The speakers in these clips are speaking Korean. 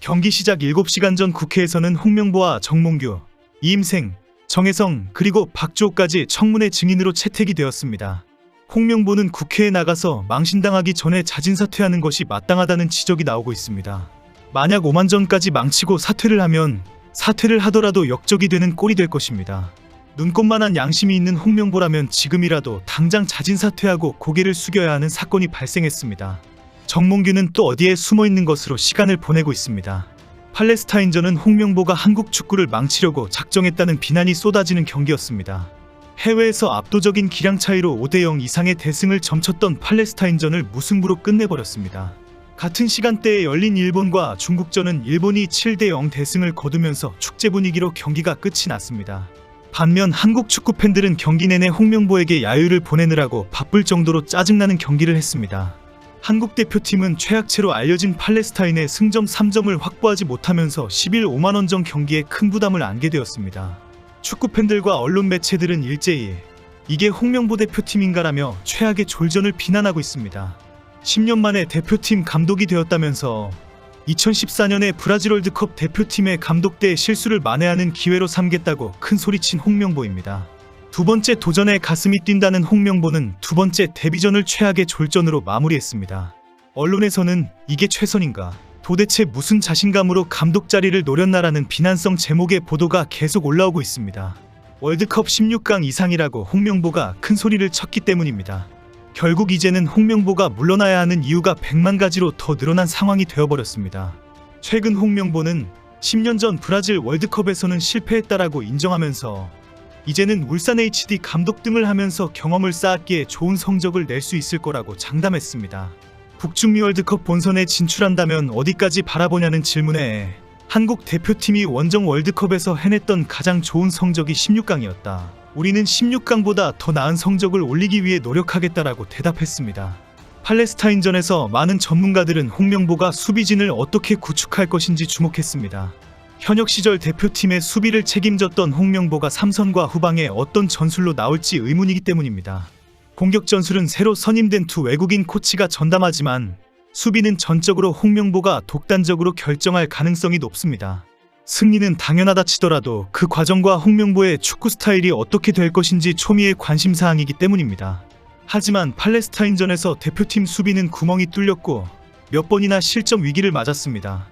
경기 시작 7시간 전 국회에서는 홍명보와 정몽규, 이임생, 정혜성 그리고 박주호까지 청문회 증인으로 채택이 되었습니다. 홍명보는 국회에 나가서 망신당하기 전에 자진 사퇴하는 것이 마땅하다는 지적이 나오고 있습니다. 만약 5만 전까지 망치고 사퇴를 하면 사퇴를 하더라도 역적이 되는 꼴이 될 것입니다. 눈꽃만한 양심이 있는 홍명보라면 지금이라도 당장 자진 사퇴하고 고개를 숙여야 하는 사건이 발생했습니다. 정몽규는 또 어디에 숨어 있는 것으로 시간을 보내고 있습니다. 팔레스타인전은 홍명보가 한국 축구를 망치려고 작정했다는 비난이 쏟아지는 경기였습니다. 해외에서 압도적인 기량 차이로 5대0 이상의 대승을 점쳤던 팔레스타인전을 무승부로 끝내버렸습니다. 같은 시간대에 열린 일본과 중국전은 일본이 7대0 대승을 거두면서 축제 분위기로 경기가 끝이 났습니다. 반면 한국 축구 팬들은 경기 내내 홍명보에게 야유를 보내느라고 바쁠 정도로 짜증나는 경기를 했습니다. 한국 대표팀은 최악체로 알려진 팔레스타인의 승점 3점을 확보하지 못하면서 11 5만원 전 경기에 큰 부담을 안게 되었습니다. 축구 팬들과 언론 매체들은 일제히 이게 홍명보 대표팀인가라며 최악의 졸전을 비난하고 있습니다. 10년 만에 대표팀 감독이 되었다면서 2014년에 브라질 월드컵 대표팀의 감독대의 실수를 만회하는 기회로 삼겠다고 큰 소리친 홍명보입니다. 두 번째 도전에 가슴이 뛴다는 홍명보는 두 번째 데뷔전을 최악의 졸전으로 마무리했습니다. 언론에서는 이게 최선인가? 도대체 무슨 자신감으로 감독 자리를 노렸나라는 비난성 제목의 보도가 계속 올라오고 있습니다. 월드컵 16강 이상이라고 홍명보가 큰 소리를 쳤기 때문입니다. 결국 이제는 홍명보가 물러나야 하는 이유가 100만 가지로 더 늘어난 상황이 되어버렸습니다. 최근 홍명보는 10년 전 브라질 월드컵에서는 실패했다라고 인정하면서 이제는 울산 HD 감독 등을 하면서 경험을 쌓았기에 좋은 성적을 낼 수 있을 거라고 장담했습니다. 북중미 월드컵 본선에 진출한다면 어디까지 바라보냐는 질문에 한국 대표팀이 원정 월드컵에서 해냈던 가장 좋은 성적이 16강이었다. 우리는 16강보다 더 나은 성적을 올리기 위해 노력하겠다라고 대답했습니다. 팔레스타인전에서 많은 전문가들은 홍명보가 수비진을 어떻게 구축할 것인지 주목했습니다. 현역 시절 대표팀의 수비를 책임졌던 홍명보가 삼선과 후방에 어떤 전술로 나올지 의문이기 때문입니다. 공격 전술은 새로 선임된 두 외국인 코치가 전담하지만 수비는 전적으로 홍명보가 독단적으로 결정할 가능성이 높습니다. 승리는 당연하다 치더라도 그 과정과 홍명보의 축구 스타일이 어떻게 될 것인지 초미의 관심사항이기 때문입니다. 하지만 팔레스타인전에서 대표팀 수비는 구멍이 뚫렸고 몇 번이나 실점 위기를 맞았습니다.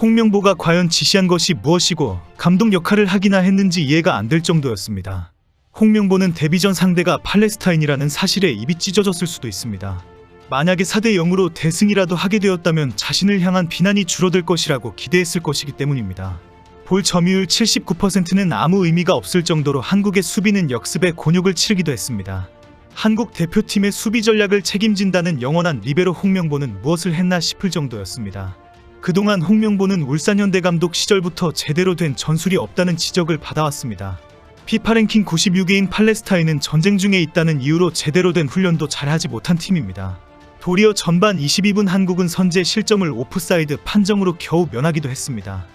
홍명보가 과연 지시한 것이 무엇이고 감독 역할을 하기나 했는지 이해가 안 될 정도였습니다. 홍명보는 데뷔전 상대가 팔레스타인이라는 사실에 입이 찢어졌을 수도 있습니다. 만약에 4대 0으로 대승이라도 하게 되었다면 자신을 향한 비난이 줄어들 것이라고 기대했을 것이기 때문입니다. 볼 점유율 79%는 아무 의미가 없을 정도로 한국의 수비는 역습에 곤욕을 치르기도 했습니다. 한국 대표팀의 수비 전략을 책임진다는 영원한 리베로 홍명보는 무엇을 했나 싶을 정도였습니다. 그동안 홍명보는 울산현대 감독 시절부터 제대로 된 전술이 없다는 지적을 받아왔습니다. 피파 랭킹 96위인 팔레스타인은 전쟁 중에 있다는 이유로 제대로 된 훈련도 잘하지 못한 팀입니다. 도리어 전반 22분 한국은 선제 실점을 오프사이드 판정으로 겨우 면하기도 했습니다.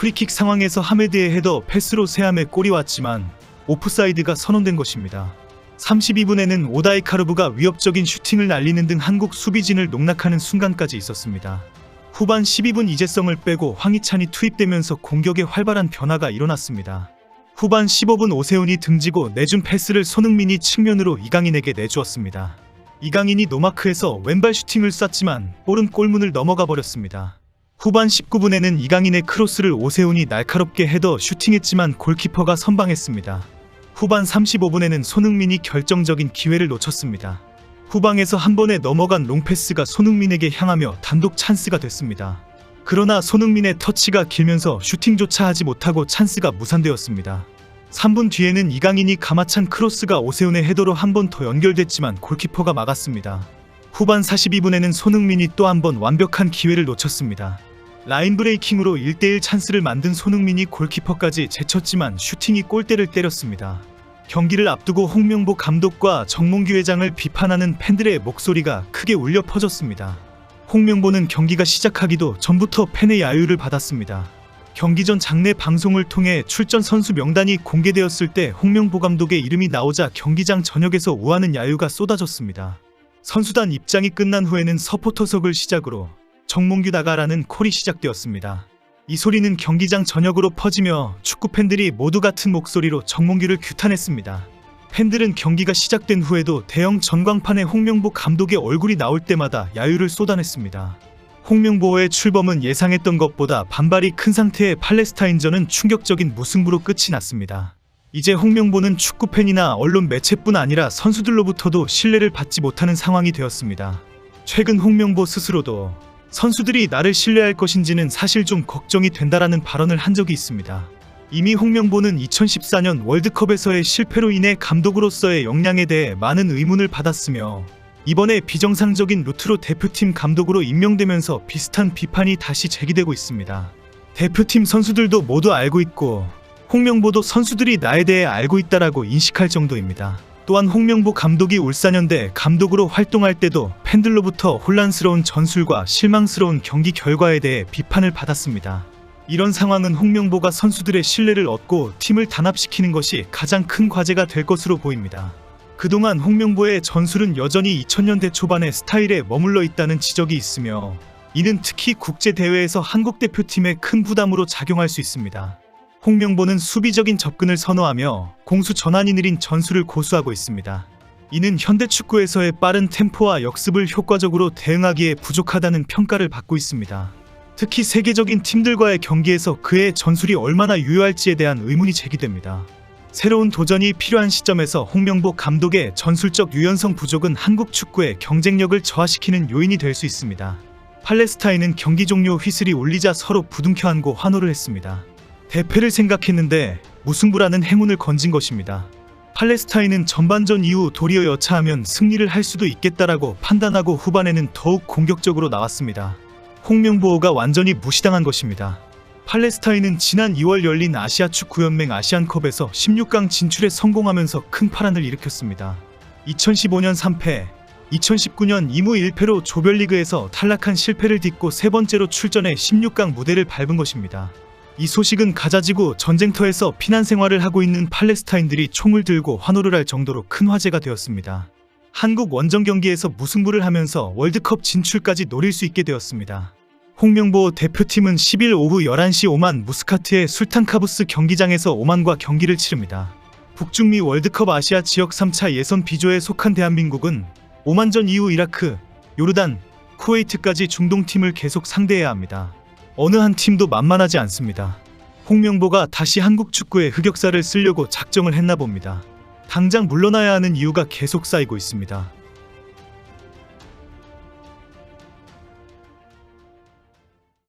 프리킥 상황에서 하메드의 헤더 패스로 세함에 골이 왔지만 오프사이드가 선언된 것입니다. 32분에는 오다이 카르브가 위협적인 슈팅을 날리는 등 한국 수비진을 농락하는 순간까지 있었습니다. 후반 12분 이재성을 빼고 황희찬이 투입되면서 공격에 활발한 변화가 일어났습니다. 후반 15분 오세훈이 등지고 내준 패스를 손흥민이 측면으로 이강인에게 내주었습니다. 이강인이 노마크에서 왼발 슈팅을 쐈지만 볼은 골문을 넘어가 버렸습니다. 후반 19분에는 이강인의 크로스를 오세훈이 날카롭게 헤더 슈팅했지만 골키퍼가 선방했습니다. 후반 35분에는 손흥민이 결정적인 기회를 놓쳤습니다. 후방에서 한 번에 넘어간 롱패스가 손흥민에게 향하며 단독 찬스가 됐습니다. 그러나 손흥민의 터치가 길면서 슈팅조차 하지 못하고 찬스가 무산되었습니다. 3분 뒤에는 이강인이 가마찬 크로스가 오세훈의 헤더로 한 번 더 연결됐지만 골키퍼가 막았습니다. 후반 42분에는 손흥민이 또 한 번 완벽한 기회를 놓쳤습니다. 라인 브레이킹으로 1대1 찬스를 만든 손흥민이 골키퍼까지 제쳤지만 슈팅이 골대를 때렸습니다. 경기를 앞두고 홍명보 감독과 정몽규 회장을 비판하는 팬들의 목소리가 크게 울려 퍼졌습니다. 홍명보는 경기가 시작하기도 전부터 팬의 야유를 받았습니다. 경기 전 장내 방송을 통해 출전 선수 명단이 공개되었을 때 홍명보 감독의 이름이 나오자 경기장 전역에서 우하는 야유가 쏟아졌습니다. 선수단 입장이 끝난 후에는 서포터석을 시작으로 정몽규 나가라는 콜이 시작되었습니다. 이 소리는 경기장 전역으로 퍼지며 축구 팬들이 모두 같은 목소리로 정몽규를 규탄했습니다. 팬들은 경기가 시작된 후에도 대형 전광판에 홍명보 감독의 얼굴이 나올 때마다 야유를 쏟아냈습니다. 홍명보의 출범은 예상했던 것보다 반발이 큰 상태의 팔레스타인전은 충격적인 무승부로 끝이 났습니다. 이제 홍명보는 축구팬이나 언론 매체뿐 아니라 선수들로부터도 신뢰를 받지 못하는 상황이 되었습니다. 최근 홍명보 스스로도 선수들이 나를 신뢰할 것인지는 사실 좀 걱정이 된다라는 발언을 한 적이 있습니다. 이미 홍명보는 2014년 월드컵에서의 실패로 인해 감독으로서의 역량에 대해 많은 의문을 받았으며 이번에 비정상적인 루트로 대표팀 감독으로 임명되면서 비슷한 비판이 다시 제기되고 있습니다. 대표팀 선수들도 모두 알고 있고 홍명보도 선수들이 나에 대해 알고 있다라고 인식할 정도입니다. 또한 홍명보 감독이 울산현대 감독으로 활동할 때도 팬들로부터 혼란스러운 전술과 실망스러운 경기 결과에 대해 비판을 받았습니다. 이런 상황은 홍명보가 선수들의 신뢰를 얻고 팀을 단합시키는 것이 가장 큰 과제가 될 것으로 보입니다. 그동안 홍명보의 전술은 여전히 2000년대 초반의 스타일에 머물러 있다는 지적이 있으며 이는 특히 국제대회에서 한국 대표팀에 큰 부담으로 작용할 수 있습니다. 홍명보는 수비적인 접근을 선호하며 공수 전환이 느린 전술을 고수하고 있습니다. 이는 현대 축구에서의 빠른 템포와 역습을 효과적으로 대응하기에 부족하다는 평가를 받고 있습니다. 특히 세계적인 팀들과의 경기에서 그의 전술이 얼마나 유효할지에 대한 의문이 제기됩니다. 새로운 도전이 필요한 시점에서 홍명보 감독의 전술적 유연성 부족은 한국 축구의 경쟁력을 저하시키는 요인이 될 수 있습니다. 팔레스타인은 경기 종료 휘슬이 울리자 서로 부둥켜 안고 환호를 했습니다. 대패를 생각했는데 무승부라는 행운을 건진 것입니다. 팔레스타인은 전반전 이후 도리어 여차하면 승리를 할 수도 있겠다라고 판단하고 후반에는 더욱 공격적으로 나왔습니다. 홍명보호가 완전히 무시당한 것입니다. 팔레스타인은 지난 2월 열린 아시아 축구연맹 아시안컵에서 16강 진출에 성공하면서 큰 파란을 일으켰습니다. 2015년 3패, 2019년 2무 1패로 조별리그에서 탈락한 실패를 딛고 세 번째로 출전해 16강 무대를 밟은 것입니다. 이 소식은 가자지구 전쟁터에서 피난 생활을 하고 있는 팔레스타인들이 총을 들고 환호를 할 정도로 큰 화제가 되었습니다. 한국 원정 경기에서 무승부를 하면서 월드컵 진출까지 노릴 수 있게 되었습니다. 홍명보 대표팀은 10일 오후 11시 오만 무스카트의 술탄카부스 경기장에서 오만과 경기를 치릅니다. 북중미 월드컵 아시아 지역 3차 예선 B조에 속한 대한민국은 오만전 이후 이라크, 요르단, 쿠웨이트까지 중동팀을 계속 상대해야 합니다. 어느 한 팀도 만만하지 않습니다. 홍명보가 다시 한국 축구의 흑역사를 쓰려고 작정을 했나 봅니다. 당장 물러나야 하는 이유가 계속 쌓이고 있습니다.